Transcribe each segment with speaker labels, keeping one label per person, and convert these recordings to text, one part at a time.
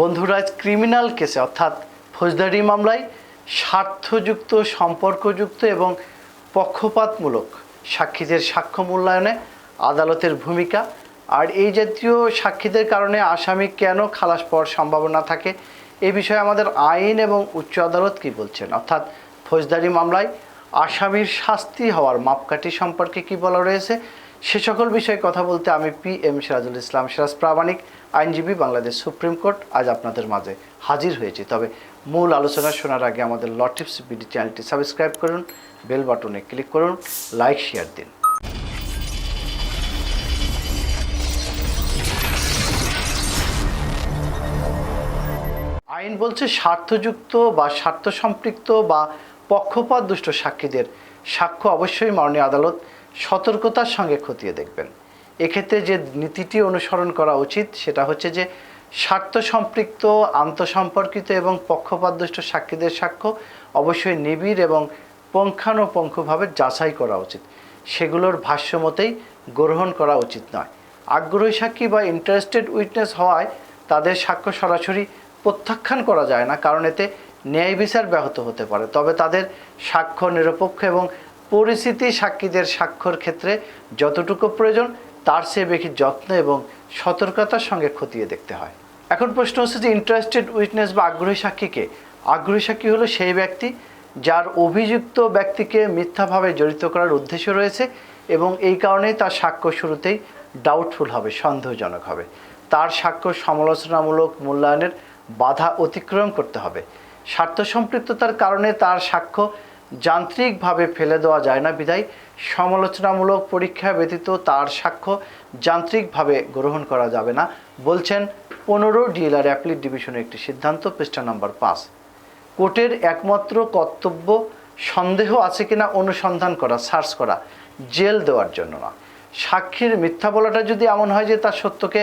Speaker 1: বন্ধুরা ক্রিমিনাল কেসে অর্থাৎ ফৌজদারি মামলায় স্বার্থযুক্ত, সম্পর্কযুক্ত এবং পক্ষপাতমূলক সাক্ষীদের সাক্ষ্য মূল্যায়নে আদালতের ভূমিকা। আর এই জাতীয় সাক্ষীদের কারণে আসামি কেন খালাস পাওয়ার সম্ভাবনা থাকে, এ বিষয়ে আমাদের আইন এবং উচ্চ আদালত কি বলছেন? অর্থাৎ ফৌজদারি মামলায় আসামির শাস্তি হওয়ার মাপকাঠি সম্পর্কে কি বলা রয়েছে? সে সকল বিষয়ে কথা বলতে আমি পি এম সিরাজুল ইসলাম সিরাজ প্রামাণিক, আইনজীবী, বাংলাদেশ সুপ্রিম কোর্ট। আজ আপনাদের মাঝে হাজির হয়েছি। তবে মূল আলোচনা শোনার আগে আমাদের লটিপস বিডি চ্যানেলটি সাবস্ক্রাইব করুন, বেল বাটনে ক্লিক করুন, লাইক, শেয়ার দিন। আইন বলছে স্বার্থযুক্ত বা স্বার্থ সম্পৃক্ত বা পক্ষপাত দুষ্ট সাক্ষীদের সাক্ষ্য অবশ্যই মাননীয় আদালত সতর্কতার সঙ্গে খতিয়ে দেখবেন। এক্ষেত্রে যে নীতিটি অনুসরণ করা উচিত, সেটা হচ্ছে যে স্বার্থ সম্পৃক্ত, আন্তঃসম্পর্কিত এবং পক্ষপাত দুষ্ট সাক্ষীদের সাক্ষ্য অবশ্যই নিবিড় এবং পুঙ্খানুপুঙ্খভাবে যাচাই করা উচিত। সেগুলোর ভাষ্য মতেই গ্রহণ করা উচিত নয়। আগ্রহী সাক্ষী বা ইন্টারেস্টেড উইটনেস হওয়ায় তাদের সাক্ষ্য সরাসরি প্রত্যাখ্যান করা যায় না, কারণ এতে ন্যায় বিচার ব্যাহত হতে পারে। তবে তাদের সাক্ষ্য নিরপেক্ষ এবং পরিস্থিতি সাক্ষীদের স্বাক্ষর ক্ষেত্রে যতটুকু প্রয়োজন, তার চেয়ে বেশি যত্ন এবং সতর্কতার সঙ্গে খতিয়ে দেখতে হয়। এখন প্রশ্ন হচ্ছে যে ইন্টারেস্টেড উইটনেস বা আগ্রহী সাক্ষীকে, আগ্রহী সাক্ষী হলো সেই ব্যক্তি যার অভিযুক্ত ব্যক্তিকে মিথ্যাভাবে জড়িত করার উদ্দেশ্য রয়েছে এবং এই কারণেই তার সাক্ষ্য শুরুতেই ডাউটফুল হবে, সন্দেহজনক হবে। তার সাক্ষ্য সমালোচনামূলক মূল্যায়নের বাধা অতিক্রম করতে হবে। স্বার্থ সম্পৃক্ততার কারণে তার সাক্ষ্য যান্ত্রিকভাবে ফেলে দেওয়া যায় না বিধায় সমালোচনামূলক পরীক্ষা ব্যতীত তার সাক্ষ্য যান্ত্রিকভাবে গ্রহণ করা যাবে না, বলছেন পনেরো ডিএলআর অ্যাপ্লিট ডিভিশনের একটি সিদ্ধান্ত, পৃষ্ঠা নম্বর পাঁচ। কোর্টের একমাত্র কর্তব্য, সন্দেহ আছে কিনা অনুসন্ধান করা, সার্চ করা, জেল দেওয়ার জন্য না। সাক্ষীর মিথ্যা বলাটা যদি এমন হয় যে তার সত্যকে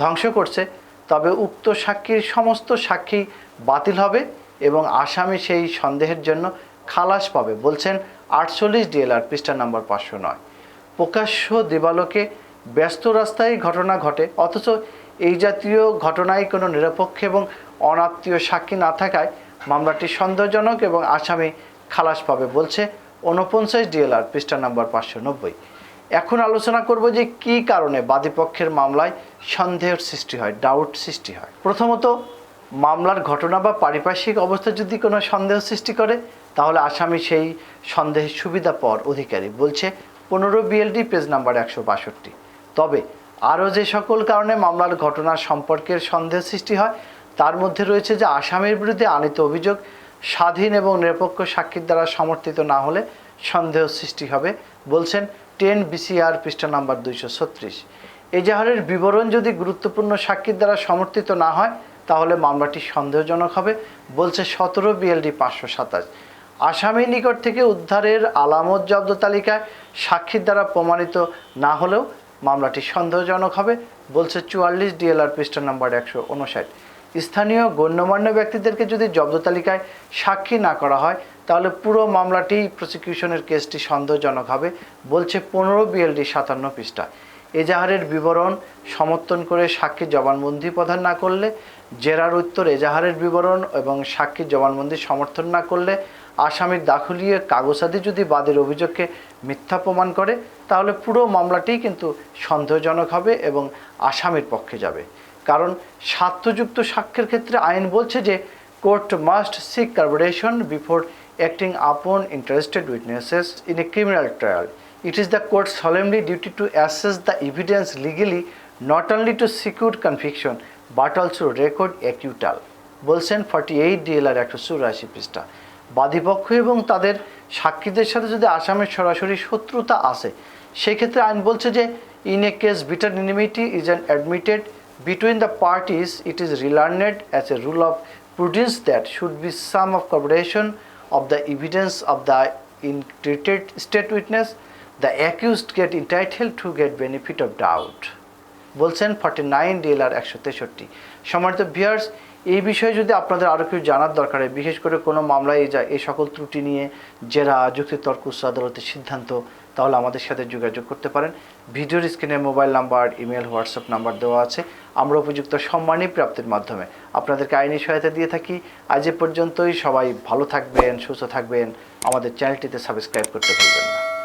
Speaker 1: ধ্বংস করছে, তবে উক্ত সাক্ষীর সমস্ত সাক্ষী বাতিল হবে এবং আসামি সেই সন্দেহের জন্য খালাস পাবে। বলছেন, আটচল্লিশ ডিএলআর পৃষ্ঠা নাম্বার পাঁচশো নয়। প্রকাশ্য দিবালোকে ব্যস্ত রাস্তায় ঘটনা ঘটে, অথচ এই জাতীয় ঘটনায় কোনো নিরপেক্ষ এবং অনাত্মীয় সাক্ষী না থাকায় মামলাটি সন্দেহজনক এবং আসামি খালাস পাবে, বলছে ঊনপঞ্চাশ ডিএলআর পৃষ্ঠা নাম্বার পাঁচশো নব্বই। এখন আলোচনা করব যে কি কারণে বাদীপক্ষের মামলায় সন্দেহের সৃষ্টি হয় ডাউট সৃষ্টি হয়। প্রথমত মামলার ঘটনা বা পারিপার্শ্বিক অবস্থা যদি কোনো সন্দেহ সৃষ্টি করে, তাহলে আসামি সেই সন্দেহের সুবিধা পাওয়ার অধিকারী বলছে পনেরো বিএলডি পেজ নাম্বার একশো বাষট্টি। তবে আরও যে সকল কারণে মামলার ঘটনা সম্পর্কের সন্দেহ সৃষ্টি হয়, তার মধ্যে রয়েছে যে আসামির বিরুদ্ধে আনিত অভিযোগ স্বাধীন এবং নিরপেক্ষ সাক্ষীর দ্বারা সমর্থিত না হলে সন্দেহ সৃষ্টি হবে বলছেন টেন বিসিআর পৃষ্ঠা নাম্বার দুইশো ছত্রিশ। এজাহারের বিবরণ যদি গুরুত্বপূর্ণ সাক্ষীর দ্বারা সমর্থিত না হয় তাহলে মামলাটি সন্দেহজনক হবে, বলছে সতেরো বিএলডি পাঁচশো সাতাশ। আসামি নিকট থেকে উদ্ধারের আলামত জব্দ তালিকায় সাক্ষীর দ্বারা প্রমাণিত না হলেও মামলাটি সন্দেহজনক হবে, বলছে চুয়াল্লিশ ডিএলআর পৃষ্ঠা নম্বর একশো উনষাট। স্থানীয় গণ্যমান্য ব্যক্তিদেরকে যদি জব্দ তালিকায় সাক্ষী না করা হয়, তাহলে পুরো মামলাটি প্রসিকিউশনের কেসটি সন্দেহজনক হবে, বলছে পনেরো বিএলডি সাতান্ন পৃষ্ঠা। এজাহারের বিবরণ সমর্থন করে সাক্ষী জবানবন্দি প্রদান না করলে, জেরার উত্তর এজাহারের বিবরণ এবং সাক্ষীর জবানবন্দি সমর্থন না করলে আসামির দাখলিয়ে কাগজাদি যদি বাদের অভিযোগকে মিথ্যা প্রমাণ করে, তাহলে পুরো মামলাটি কিন্তু সন্দেহজনক হবে এবং আসামির পক্ষে যাবে। কারণ স্বার্থযুক্ত সাক্ষ্যের ক্ষেত্রে আইন বলছে যে, court must seek corroboration before acting upon interested witnesses in a criminal trial. It is the court's solemnly duty to assess the evidence legally not only to secure conviction but also record acquittal বলছেন forty eight DLR একশো চুরাশি পৃষ্ঠা বাদীপক্ষ এবং তাদের সাক্ষীদের সাথে যদি আসামের সরাসরি শত্রুতা আসে সেক্ষেত্রে আইন বলছে যে in a case bitter enmity is an admitted between the parties it is relearned as a rule of prudence that should be some of corroboration of the evidence of the intreated state witness the accused get entitled to get benefit of doubt. বলছেন forty nine DLR একশো তেষট্টি। সম্মানিত বিয়ার্স এই বিষয়ে যদি আপনাদের আরও কিছু জানার দরকার হয়, বিশেষ করে কোনো মামলায় যা, এই সকল ত্রুটি নিয়ে জেরা, যুক্তিতর্ক উচ্চ আদালতের সিদ্ধান্ত, তাহলে আমাদের সাথে যোগাযোগ করতে পারেন। ভিডিওর স্ক্রিনে mobile number, email, WhatsApp number দেওয়া আছে। আমরা উপযুক্ত সম্মানী প্রাপ্তির মাধ্যমে আপনাদেরকে আইনি সহায়তা দিয়ে থাকি। আজ এ পর্যন্তই, সবাই ভালো থাকবেন, সুস্থ থাকবেন। আমাদের চ্যানেলটিতে সাবস্ক্রাইব করতে ভুলবেন না।